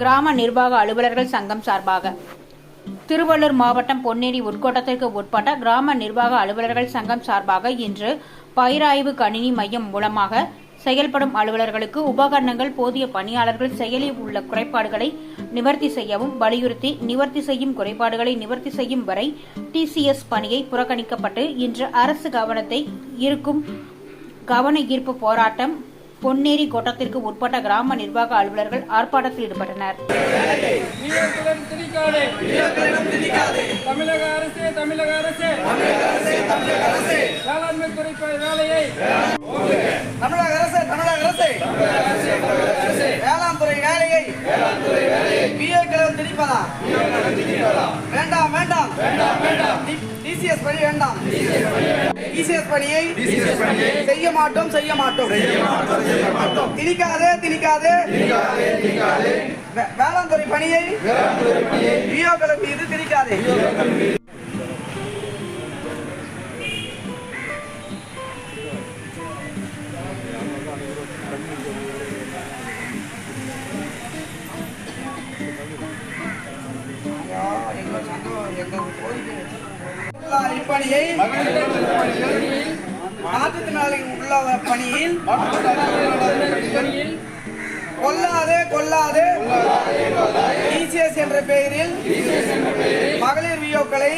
கிராம நிர்வாக அலுவலர்கள் சங்கம் சார்பாக. திருவள்ளூர் மாவட்டம் பொன்னேரி உட்கோட்டத்திற்கு உட்பட்ட கிராம நிர்வாக அலுவலர்கள் சங்கம் சார்பாக இன்று பயிராய்வு கணினி மையம் மூலமாக செயல்படும் அலுவலர்களுக்கு உபகரணங்கள் போதிய பணியாளர்கள் செயலில் உள்ள குறைபாடுகளை நிவர்த்தி செய்யவும் வலியுறுத்தி நிவர்த்தி செய்யும் குறைபாடுகளை நிவர்த்தி செய்யும் வரை டிசிஎஸ் பணியை புறக்கணிக்கப்பட்டு இன்று அரசு கவனத்தை ஈர்க்கும் கவன ஈர்ப்பு போராட்டம் பொன்னேரி கோட்டத்திற்கு உட்பட்ட கிராம நிர்வாக அலுவலர்கள் ஆர்ப்பாட்டத்தில் ஈடுபட்டனர். தமிழக அரசே தமிழக அரசே. வேளாண்மை துறை ப- வேலையை. தமிழக அரசு தமிழக அரசு. வேளாண் துறை வேலையை. பிஏக்களிடம் திணிப்பதா? வேண்டாம் வேண்டாம். டிசிஎஸ் பணி வேண்டாம். டிசிஎஸ் பணியை செய்ய மாட்டோம் செய்ய மாட்டோம். திணிக்காதே திணிக்காதே. வே- வேளாண் துறை பணியை பிஓக்கள் மீது திணிக்காதே. எங்க கோரிக்கை உள்ள பணியில் கொல்லாதே கொல்லாதே. டிசிஎஸ் என்ற பெயரில் மகளிர் வியோக்களை